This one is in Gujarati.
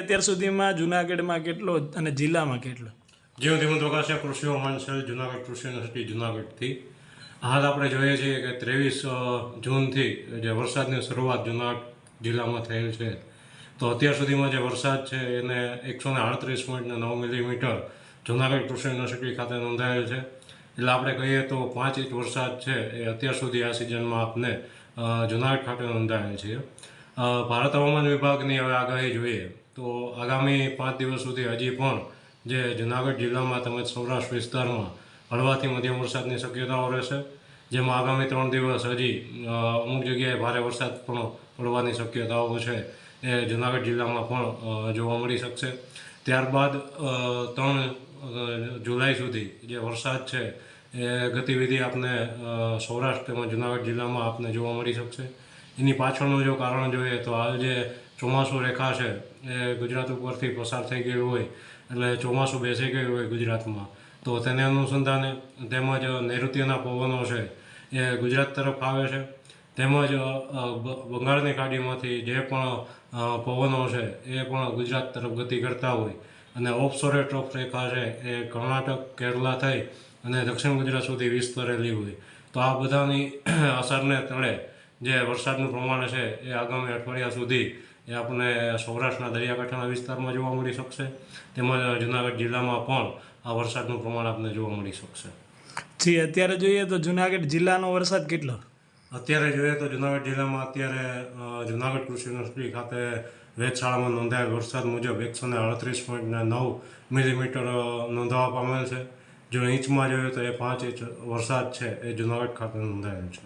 અત્યાર સુધીમાં જુનાગઢમાં કેટલો અને જિલ્લામાં કેટલો? જીવ ધીમું પ્રકાશે કૃષિ છે, જુનાગઢ કૃષિ યુનિવર્સિટી જુનાગઢથી. હાલ આપણે જોઈએ છીએ કે ત્રેવીસ જૂનથી જે વરસાદની શરૂઆત જુનાગઢ જિલ્લામાં થયેલ છે. તો અત્યાર સુધીમાં જે વરસાદ છે, એને એકસો ને આડત્રીસ પોઈન્ટ નવ મિલીમીટર જુનાગઢ કૃષિ યુનિવર્સિટી ખાતે નોંધાયેલ છે. એટલે આપણે કહીએ તો પાંચ ઇંચ વરસાદ છે, એ અત્યાર સુધી આ સિઝનમાં આપને જુનાગઢ ખાતે નોંધાયેલ છે. ભારત હવામાન વિભાગની હવે આગાહી જોઈએ. તો આગામી પાંચ દિવસ સુધી હજી પણ જે જુનાગઢ જિલ્લામાં તેમજ સૌરાષ્ટ્ર વિસ્તારમાં હળવાથી મધ્યમ વરસાદની શક્યતાઓ રહેશે. જેમાં આગામી ત્રણ દિવસ હજી અમુક જગ્યાએ ભારે વરસાદ પણ પડવાની શક્યતાઓ છે એ જુનાગઢ જિલ્લામાં પણ જોવા મળી શકશે. ત્યારબાદ ત્રણ જુલાઈ સુધી જે વરસાદ છે એ ગતિવિધિ આપને સૌરાષ્ટ્ર તેમજ જુનાગઢ જિલ્લામાં આપને જોવા મળી શકશે. એની પાછળનું જો કારણ જોઈએ તો હાલ જે ચોમાસું રેખા છે, એ ગુજરાત ઉપરથી પસાર થઈ ગયું હોય, એટલે ચોમાસું બેસી ગયું હોય ગુજરાતમાં. તો તેને અનુસંધાને તેમજ નૈઋત્યના પવનો છે, એ ગુજરાત તરફ આવે છે. તેમજ બંગાળની ખાડીમાંથી જે પણ પવનો છે, એ પણ ગુજરાત તરફ ગતિ કરતા હોય. અને ઓફસોરે ટ્રોફ રેખા છે, એ કર્ણાટક, કેરલા થઈ અને દક્ષિણ ગુજરાત સુધી વિસ્તરેલી હોય. તો આ બધાની અસરને તળે જે વરસાદનું પ્રમાણ છે એ આગામી અઠવાડિયા સુધી એ આપણને સૌરાષ્ટ્રના દરિયાકાંઠાના વિસ્તારમાં જોવા મળી શકશે. તેમજ જુનાગઢ જિલ્લામાં પણ આ વરસાદનું પ્રમાણ આપણને જોવા મળી શકશે. જી અત્યારે જોઈએ તો જુનાગઢ જિલ્લાનો વરસાદ કેટલો? અત્યારે જોઈએ તો જુનાગઢ જિલ્લામાં અત્યારે જૂનાગઢ જુનાગઢ કૃષિ યુનિવર્સિટી ખાતે વેધશાળામાં નોંધાયેલ વરસાદ મુજબ એકસો ને અડત્રીસ પોઈન્ટ નવ મિલીમીટર નોંધાવા પામેલ છે. જો ઇંચમાં જોઈએ તો એ પાંચ ઇંચ વરસાદ છે એ જુનાગઢ ખાતે નોંધાયેલ છે.